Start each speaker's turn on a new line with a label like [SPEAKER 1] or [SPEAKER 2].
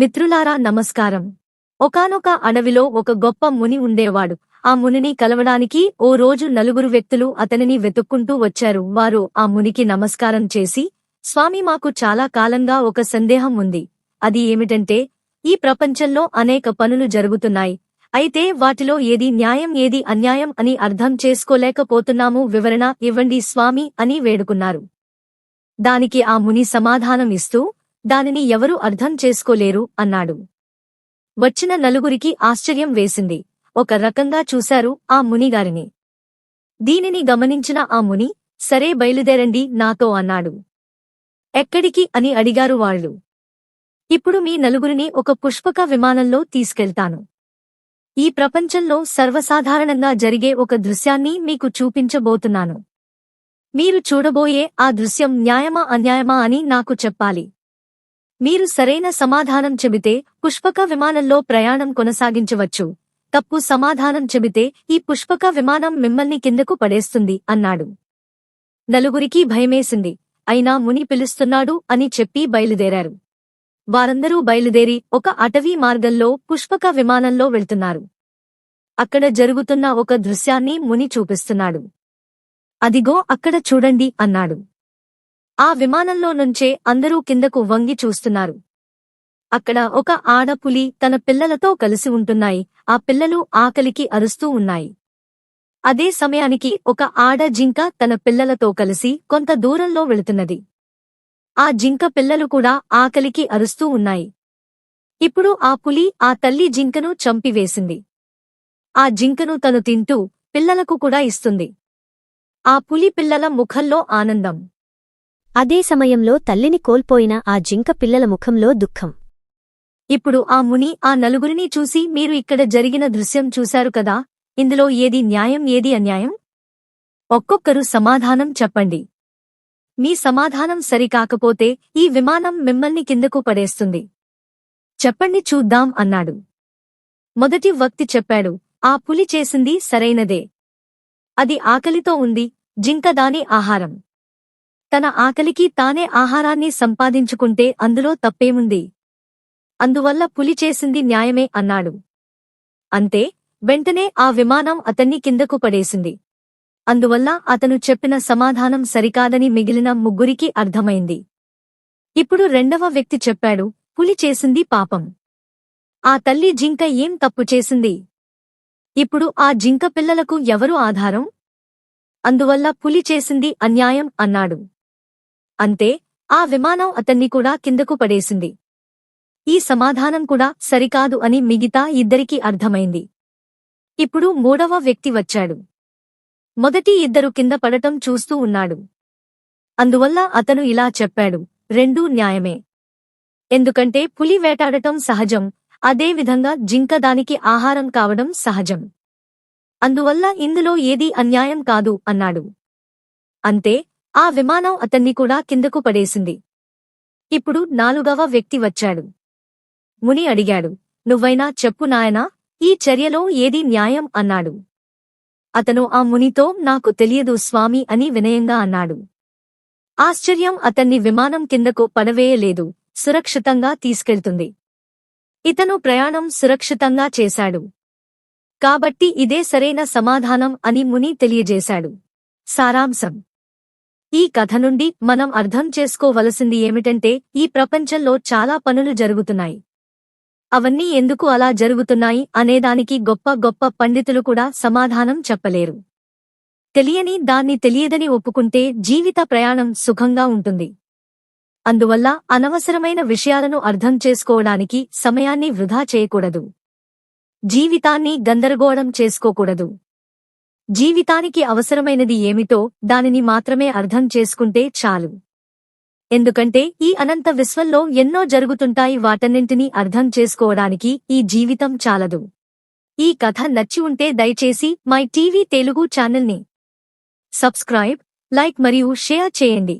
[SPEAKER 1] మిత్రులారా నమస్కారం. ఒకానొక అడవిలో ఒక గొప్ప ముని ఉండేవాడు. ఆ మునిని కలవడానికి ఓ రోజు నలుగురు వ్యక్తులు అతనిని వెతుక్కుంటూ వచ్చారు. వారు ఆ మునికి నమస్కారం చేసి స్వామి మాకు చాలా కాలంగా ఒక సందేహం ఉంది. అది ఏమిటంటే ఈ ప్రపంచంలో అనేక పనులు జరుగుతున్నాయి. అయితే వాటిలో ఏది న్యాయం ఏది అన్యాయం అని అర్థం చేసుకోలేకపోతున్నాము. వివరణ ఇవ్వండి స్వామి అని వేడుకున్నారు. దానికి ఆ ముని సమాధానం ఇస్తూ దానిని ఎవరు అర్థం చేసుకోలేరు అన్నాడు. వచ్చిన నలుగురికి ఆశ్చర్యం వేసింది. ఒక రకంగా చూశారు ఆ మునిగారిని. దీనిని గమనించిన ఆ ముని సరే బయలుదేరండి నాతో అన్నాడు. ఎక్కడికి అని అడిగారు వాళ్ళు. ఇప్పుడు మీ నలుగురిని ఒక పుష్పక విమానంలో తీసుకెళ్తాను. ఈ ప్రపంచంలో సర్వసాధారణంగా జరిగే ఒక దృశ్యాన్ని మీకు చూపించబోతున్నాను. మీరు చూడబోయే ఆ దృశ్యం న్యాయమా అన్యాయమా అని నాకు చెప్పాలి. మీరు సరైన సమాధానం చెబితే పుష్పక విమానంలో ప్రయాణం కొనసాగించవచ్చు. తప్పు సమాధానం చెబితే ఈ పుష్పక విమానం మిమ్మల్ని కిందకు పడేస్తుంది అన్నాడు. నలుగురికి భయమేసింది. అయినా ముని పిలుస్తున్నాడు అని చెప్పి బయలుదేరారు. వారందరూ బయలుదేరి ఒక అటవీ మార్గంలో పుష్పక విమానంలో వెళ్తున్నారు. అక్కడ జరుగుతున్న ఒక దృశ్యాన్ని ముని చూపిస్తున్నాడు. అదిగో అక్కడ చూడండి అన్నాడు. ఆ విమానంలో నుంచే అందరూ కిందకు వంగి చూస్తున్నారు. అక్కడ ఒక ఆడపులి తన పిల్లలతో కలిసి ఉంటున్నాయి. ఆ పిల్లలు ఆకలికి అరుస్తూ ఉన్నాయి. అదే సమయానికి ఒక ఆడ జింక తన పిల్లలతో కలిసి కొంత దూరంలో వెళుతున్నది. ఆ జింక పిల్లలు కూడా ఆకలికి అరుస్తూ ఉన్నాయి. ఇప్పుడు ఆ పులి ఆ తల్లి జింకను చంపివేసింది. ఆ జింకను తను తింటూ పిల్లలకు కూడా ఇస్తుంది. ఆ పులి పిల్లల ముఖంలో ఆనందం.
[SPEAKER 2] అదే సమయంలో తల్లిని కోల్పోయిన ఆ జింక పిల్లల ముఖంలో దుఃఖం.
[SPEAKER 1] ఇప్పుడు ఆ ముని ఆ నలుగురిని చూసి మీరు ఇక్కడ జరిగిన దృశ్యం చూశారు కదా ఇందులో ఏది న్యాయం ఏది అన్యాయం? ఒక్కొక్కరు సమాధానం చెప్పండి. మీ సమాధానం సరికాకపోతే ఈ విమానం మిమ్మల్ని కిందకు పడేస్తుంది. చెప్పండి చూద్దాం అన్నాడు. మొదటి వ్యక్తి చెప్పాడు ఆ పులి చేసింది సరైనదే. అది ఆకలితో ఉంది జింక దాని ఆహారం. తన ఆకలికి తానే ఆహారాన్ని సంపాదించుకుంటే అందులో తప్పేముంది? అందువల్ల పులి చేసింది న్యాయమే అన్నాడు. అంతే వెంటనే ఆ విమానం అతన్ని కిందకు పడేసింది. అందువల్ల అతను చెప్పిన సమాధానం సరికాదని మిగిలిన ముగ్గురికి అర్థమైంది. ఇప్పుడు రెండవ వ్యక్తి చెప్పాడు పులి చేసింది పాపం. ఆ తల్లి జింక ఏం తప్పు చేసింది? ఇప్పుడు ఆ జింక పిల్లలకు ఎవరు ఆధారం? అందువల్ల పులి చేసింది అన్యాయం అన్నాడు. అంతే ఆ విమానం అతన్ని కూడా కిందకు పడేసింది. ఈ సమాధానం కూడా సరికాదు అని మిగతా ఇద్దరికీ అర్థమైంది. ఇప్పుడు మూడవ వ్యక్తి వచ్చాడు. మొదటి ఇద్దరు కింద పడటం చూస్తూ ఉన్నాడు. అందువల్ల అతను ఇలా చెప్పాడు రెండూ న్యాయమే. ఎందుకంటే పులి వేటాడటం సహజం అదేవిధంగా జింక దానికి ఆహారం కావడం సహజం. అందువల్ల ఇందులో ఏదీ అన్యాయం కాదు అన్నాడు. అంతే ఆ విమానం అతన్ని కూడా కిందకు పడేసింది. ఇప్పుడు నాలుగవ వ్యక్తి వచ్చాడు. ముని అడిగాడు నువ్వైనా చెప్పు నాయనా ఈ చర్యలో ఏది న్యాయం? అన్నాడు. అతను ఆ మునితో నాకు తెలియదు స్వామి అని వినయంగా అన్నాడు. ఆశ్చర్యం అతన్ని విమానం కిందకు పడవేయలేదు సురక్షితంగా తీసుకెళ్తుంది. ఇతను ప్రయాణం సురక్షితంగా చేశాడు. కాబట్టి ఇదే సరైన సమాధానం అని ముని తెలియజేశాడు. సారాంశం. ఈ కథ నుండి మనం అర్థం చేసుకోవలసింది ఏమిటంటే ఈ ప్రపంచంలో చాలా పనులు జరుగుతున్నాయి. అవన్నీ ఎందుకు అలా జరుగుతున్నాయి అనేదానికి గొప్ప గొప్ప పండితులు కూడా సమాధానం చెప్పలేరు. తెలియని దాన్ని తెలియదని ఒప్పుకుంటే జీవిత ప్రయాణం సుఖంగా ఉంటుంది. అందువల్ల అనవసరమైన విషయాలను అర్థం చేసుకోవడానికి సమయాన్ని వృధా చేయకూడదు. జీవితాన్ని గందరగోళం చేసుకోకూడదు. జీవితానికి అవసరమైనది ఏమిటో దానిని మాత్రమే అర్థం చేసుకుంటే చాలు. ఎందుకంటే ఈ అనంత విశ్వంలో ఎన్నో జరుగుతుంటాయి వాటన్నింటినీ అర్థం చేసుకోవడానికి ఈ జీవితం చాలదు. ఈ కథ నచ్చి ఉంటే దయచేసి మై టీవీ తెలుగు ఛానల్ని సబ్స్క్రైబ్ లైక్ మరియు షేర్ చేయండి.